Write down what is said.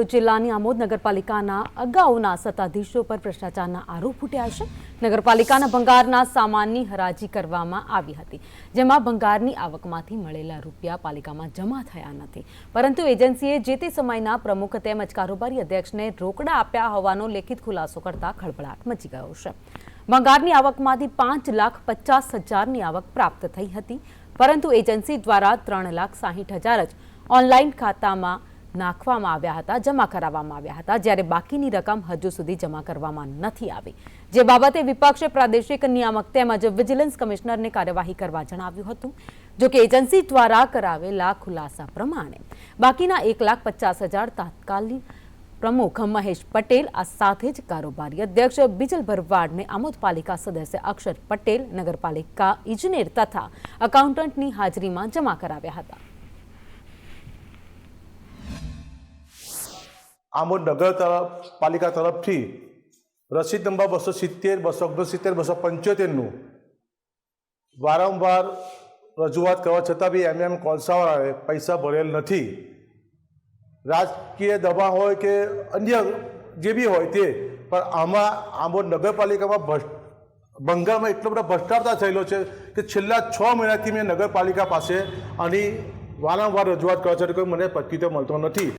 ભરૂચ જિલ્લાની આમોદ નગરપાલિકાના અગાઉના સત્તાધીશો પર ભ્રષ્ટાચારના આરોપ ફૂટ્યા છે. નગરપાલિકાના ભંગારના સામાનની હરાજી કરવામાં આવી હતી, જેમાં ભંગારની આવકમાંથી મળેલા રૂપિયા પાલિકામાં જમા થયા નથી. પરંતુ એજન્સીએ જે તે સમયના પ્રમુખ તેમજ કારોબારી અધ્યક્ષને રોકડા આપ્યા હોવાનો લેખિત ખુલાસો કરતા ખળભળાટ મચી ગયો છે. ભંગારની આવકમાંથી પાંચ લાખ પચાસ હજારની આવક પ્રાપ્ત થઈ હતી, પરંતુ એજન્સી દ્વારા ત્રણ લાખ સાહીઠ હજાર જ ઓનલાઈન ખાતામાં નાખવામાં આવ્યા હતા, જમા કરાવવામાં આવ્યા હતા, જ્યારે બાકીની રકમ હજુ સુધી જમા કરવામાં નથી આવી. જે બાબતે વિપક્ષે પ્રાદેશિક નિયામક તેમજ વિજિલન્સ કમિશનરને કાર્યવાહી કરવા જણાવ્યું હતું, જો કે એજન્સી દ્વારા કરાવેલા ખુલાસા પ્રમાણે બાકીના એક લાખ પચાસ હજાર તાત્કાલિક પ્રમુખ મહેશ પટેલ, આ સાથે જ કારોબારી અધ્યક્ષ બિજલ ભરવાડને આમોદ પાલિકા સદસ્ય અક્ષર પટેલ, નગરપાલિકા ઇજનેર તથા એકાઉન્ટન્ટની હાજરીમાં જમા કરાવ્યા હતા. આમોદ નગર તરફ, પાલિકા તરફથી રસીદ નંબર બસો સિત્તેર, બસો ઓગણસિત્તેર, બસો પંચોતેરનું વારંવાર રજૂઆત કરવા છતાં બી એમ એમ કોલસાવાળાએ પૈસા ભરેલ નથી. રાજકીય દબાણ હોય કે અન્ય જે બી હોય તે, પણ આમાં આંબોડ નગરપાલિકામાં ભ્રષ્ટ, બંગાળમાં એટલો બધો ભ્રષ્ટાચાર થયેલો છે કે છેલ્લા છ મહિનાથી મેં નગરપાલિકા પાસે આની વારંવાર રજૂઆત કરવા છતાં કોઈ મને પ્રત્યુત્તર મળતો નથી.